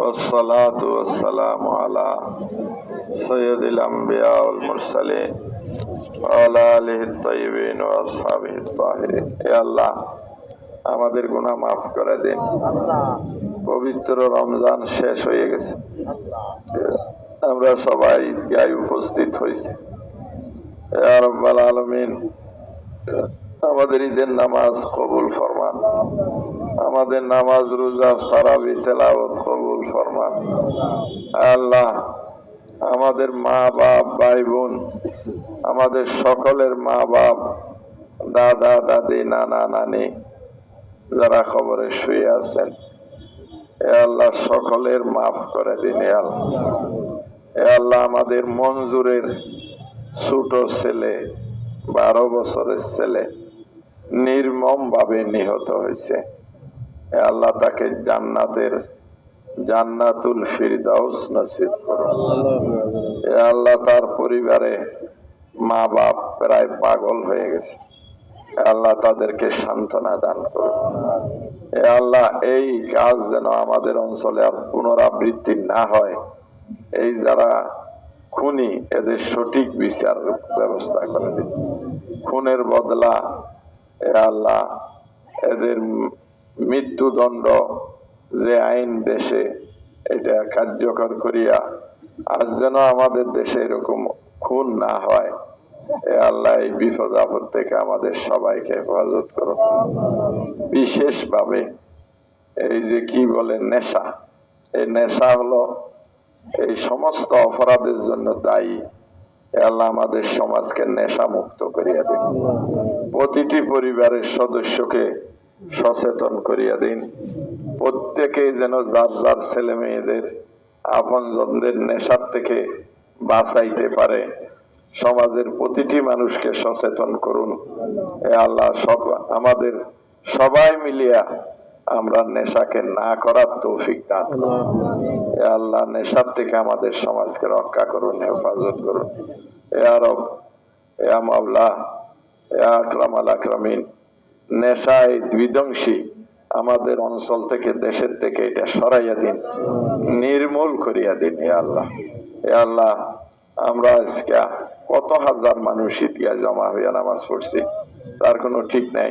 والصلاة والسلام على سيد الأنبياء والمرسلين وعلى آله الطيبين وأصحابه الطاهرين يا الله আমাদের গুনাহ মাফ করে দিন পবিত্র রমজান শেষ হয়ে গেছে আমরা সবাই ঈদগায় উপস্থিত হয়েছি ইয়া রাব্বাল আলামিন আমাদের ঈদের নামাজ কবুল ফরমান। আমাদের নামাজ, রোজা সারাবি তেলাওয়াত কবুল ফরমান। আল্লাহ আমাদের মা বাপ ভাই বোন আমাদের সকলের মা বাপ দাদা, দাদি, নানা, নানি যারা খবরে শুয়ে আছেন, এ আল্লাহ সকলের মাফ করে দিন, এ আল্লাহ। এ আল্লাহ আমাদের মঞ্জুরের ছোট ছেলে, বারো বছরের ছেলে নির্মম ভাবে নিহত হয়েছে। আল্লাহ তাকে জান্নাতের, জান্নাতুল ফিরদাউস নসিব করুন। আল্লাহ তার পরিবারে মা বাপ প্রায় পাগল হয়ে গেছে। আল্লাহ তাদেরকে সান্ত্বনা দান করুন। এ আল্লাহ এই কাজ যেন আমাদের অঞ্চলে আর পুনরাবৃত্তি না হয়, এই যারা খুনি, এদের সঠিক বিচার ব্যবস্থা করে দিন। খুনের বদলা আল্লাহ এদের মৃত্যুদণ্ড যে আইন দেশে এটা কার্যকর করিয়া আজ যেন আমাদের দেশে এরকম খুন না হয়। এ আল্লাহ এই বিপদ আপদ থেকে আমাদের সবাইকে হেফাজত করো বিশেষভাবে এই যে কি বলে নেশা, এই নেশা হলো এই সমস্ত অপরাধের জন্য দায়ী। আল্লাহ, আমাদের সমাজকে নেশা মুক্ত করিয়া দিন। প্রতিটি পরিবারের সদস্যকে সচেতন করিয়া দিন। প্রত্যেকেই যেন যার যার ছেলে মেয়েদের, আপনজনদের নেশার থেকে বাঁচাইতে পারে। সমাজের প্রতিটি মানুষকে সচেতন করুন। এ আল্লাহ, সব আমাদের সবাই মিলিয়া আমরা নেশাকে না করার তৌফিক দান করুন। এ আল্লাহ নেশার থেকে আমাদের সমাজকে রক্ষা করুন হেফাজত করুন। এ আরব এ মাওলা এ আকরাম আল আকরামিন। নেশা এই বিধ্বংসী আমাদের অঞ্চল থেকে দেশের থেকে এটা সরাইয়া দিন নির্মূল করিয়া দিন এ আল্লাহ। এ আল্লাহ আমরা আজকে কত হাজার মানুষ ইতিহাস জমা হইয়া নামাজ পড়ছি তার কোনো ঠিক নাই।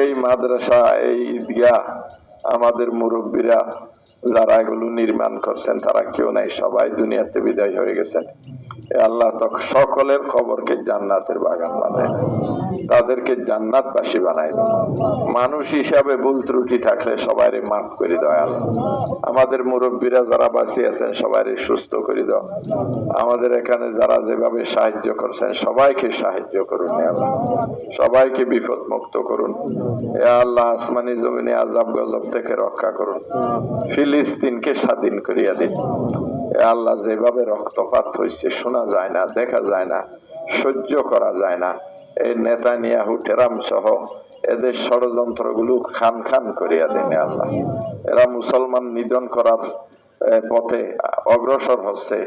এই মাদ্রাসা এই ঈদগাহ। আমাদের মুরব্বীরা যারা এগুলো নির্মাণ করছেন, তারা কেউ নাই, সবাই দুনিয়াতে বিদায় হয়ে গেছেন। আল্লাহ সকলের খবরকে জান্নাতের বাগান বানায়। তাদেরকে জান্নাতবাসী বানায়। মানুষ হিসাবে ভুল ত্রুটি থাকলে সবাইরে মাফ করে দয়াল আমাদের মুরব্বীরা যারা বাঁচিয়ে আছেন, সবাইরে সুস্থ করে দাও। আমাদের এখানে যারা যেভাবে সাহায্য করছেন, সবাইকে সাহায্য করুন আল্লাহ। সবাইকে বিপদ মুক্ত করুন। এ আল্লাহ আসমানি জমিনে আজাব গজব থেকে রক্ষা করুন। ফিলিস্তিনকে স্বাধীন করিয়া দিন। আল্লাহ যেভাবে রক্তপাত হয়েছে শোনা যায় না, দেখা যায় না, সহ্য করা যায় না। এই নেতা নিয়াহু টেরাম সহ এদের ষড়যন্ত্রগুলো খান খান করিয়া দেন আল্লাহ। এরা মুসলমান নিধন করার পথে অগ্রসর হচ্ছে।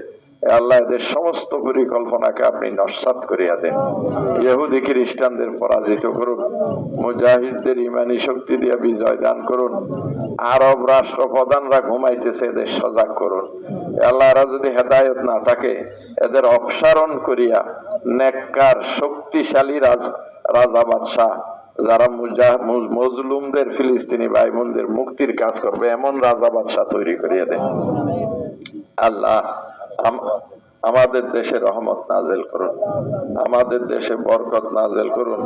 আল্লাহ এদের সমস্ত পরিকল্পনাকে আপনি নস্বাত করিয়া দেন। ইহুদি খ্রিস্টানদের পরাজিত করুন, মুজাহিদদের ইমানি শক্তি দিয়ে বিজয় দান করুন, আরব রাষ্ট্র প্রধানরা ঘুমাইতেছে, এদের সজাগ করুন। এ আল্লাহ যদি হেদায়ত না থাকে, এদের অপসারণ করিয়া নেককার, শক্তিশালী রাজ রাজা বাদশাহ, যারা মুজা- মজলুমদের ফিলিস্তিনি ভাই বোনদের মুক্তির কাজ করবে, এমন রাজা বাদশাহ তৈরি করিয়া দেন। আল্লাহ আমাদের দেশে রহমত নাজেল করুন। আমাদের দেশে বরকত নাজেল করুন।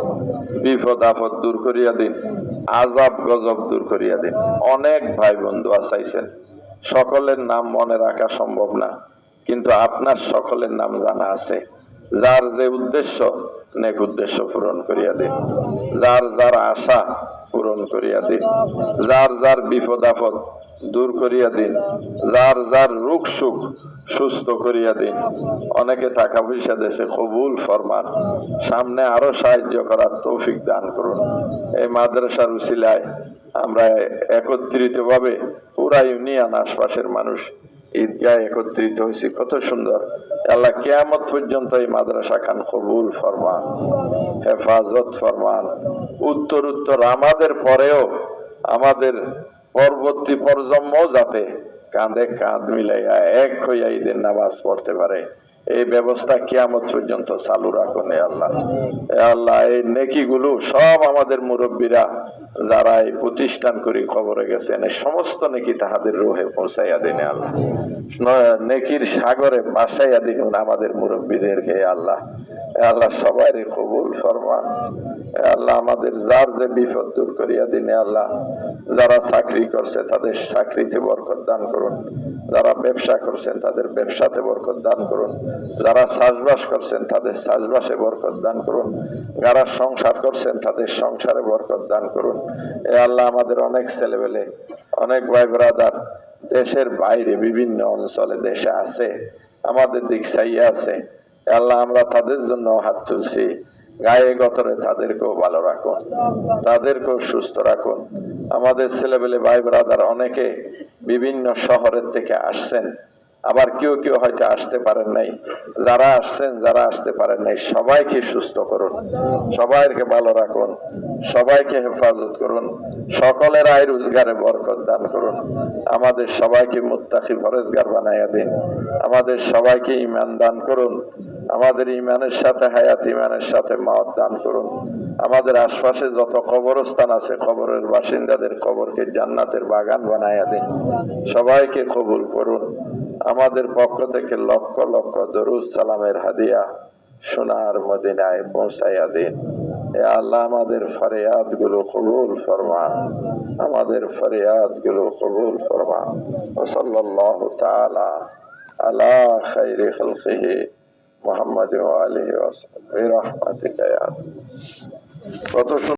বিপদ আপদ দূর করিয়া দিন। আজাব গজব দূর করিয়া দিন। অনেক ভাই বন্ধু আসাইছেন। সকলের নাম মনে রাখা সম্ভব না। কিন্তু আপনার সকলের নাম জানা আছে। যার যে উদ্দেশ্য, নেক উদ্দেশ্য পূরণ করিয়া দিন। যার যার আশা পূরণ করিয়া দিন। যার যার বিপদ আপদ দূর করিয়া দিন। যার যার রোগ সুখ, সুস্থ করিয়া দিন। অনেকে টাকা পয়সা দেশে কবুল ফরমান। সামনে আরও সাহায্য করার তৌফিক দান করুন। এই মাদ্রাসার উসিলায় আমরা একত্রিত ভাবে পুরা ইউনিয়ন আশপাশের মানুষ ঈদগাহ একত্রিত হয়েছি। কত সুন্দর। আল্লাহ কেয়ামত পর্যন্ত এই মাদ্রাসা খান কবুল ফরমান, হেফাজত ফরমান। উত্তর উত্তর আমাদের পরেও আমাদের পরবর্তী প্রজন্ম যাতে কাঁধে কাঁধ মিলাইয়া এক হইয়া ঈদের নামাজ পড়তে পারে। এই ব্যবস্থা কিয়ামত পর্যন্ত চালু রাখুন আল্লাহ। আল্লাহ, এই নেকিগুলো সব আমাদের মুরব্বীরা যারা এই প্রতিষ্ঠান করে খবরে গেছেন, এই সমস্ত নেকি তাহাদের রোহে পৌঁছাইয়া দিন আল্লাহ। নেকির সাগরে বাসাইয়া দিন আমাদের মুরব্বীদেরকে আল্লাহ। আল্লাহ সবাই কবুল ফরমান। আল্লাহ আমাদের যার যে বিপদ দূর করিয়া দিন আল্লাহ যারা চাকরি করছে তাদের চাকরিতে বরকত দান করুন। যারা ব্যবসা করছেন তাদের ব্যবসাতে বরকত দান করুন। যারা চাষবাস করছেন তাদের চাষবাসে বরকত দান করুন। যারা সংসার করছেন তাদের সংসারে বরকত দান করুন। এ আল্লাহ আমাদের অনেক ছেলেবেলে, অনেক ভাই ব্রাদার দেশের বাইরে বিভিন্ন অঞ্চলে দেশে আছে, আমাদের দিক চাইয়া আছে। আল্লাহ, আমরা তাদের জন্য হাত তুলছি। গায়ে গতরে তাদেরকেও ভালো রাখুন, তাদেরকেও সুস্থ রাখুন। আমাদের ছেলেবেলে ভাই ব্রাদার অনেকে বিভিন্ন শহরের থেকে আসছেন। আবার কেউ কেউ হয়তো আসতে পারেন নাই। যারা আসছেন, যারা আসতে পারেন নাই, সবাইকে সুস্থ করুন। সবাইকে ভালো রাখুন। সবাইকে হেফাজত করুন। সকলের আয় রোজগারে বরকত দান করুন। আমাদের সবাইকে মুত্তাকি ফরেজগার বানাইয়া দিন। আমাদের সবাইকে ইমান দান করুন। আমাদের ইমানের সাথে হায়াত ইমানের সাথে মত দান করুন। আমাদের আশপাশে যত কবরস্থান আছে, কবরের বাসিন্দাদের কবরকে জান্নাতের বাগান বানাইয়া দিন। সবাইকে কবুল করুন। আমাদের পক্ষ থেকে লক্ষ লক্ষ দরুদ সালামের হাদিয়া সোনার মদিনায় পৌঁছাইয়া দিন। এ আল্লাহ, আমাদের ফরিয়াদগুলো কবুল ফরমান আমাদের ফরিয়াদগুলো কবুল ফরমান সাল্লাল্লাহু তাআলা আলা খাইরি খালকিহি মুহাম্মদ ওয়া আলিহি ওয়া সাহবিহি রাহমাতিকা। ইয়া কত